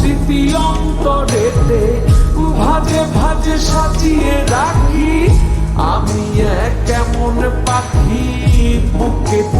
স্মৃতি অন্তরেতে ভাজে ভাজে সাজিয়ে রাখি। আমি এক কেমন পাখি বুকেতে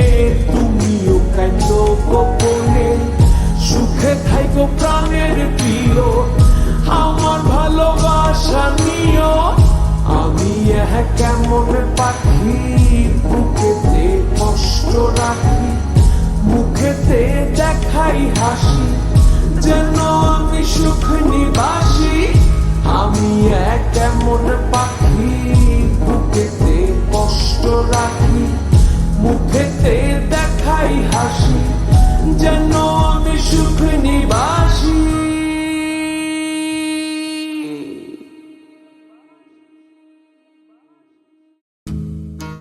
গোপনে সুখে থাইকো প্রাণের প্রিয়। আমার ভালোবাসা আমি এহ কেমন পাখি? বুকেতে কষ্ট রাখি। মুখেতে দেখাই হাসি। যেন আমি সুখ নিবাসি। আমি এক কেমন পাখি?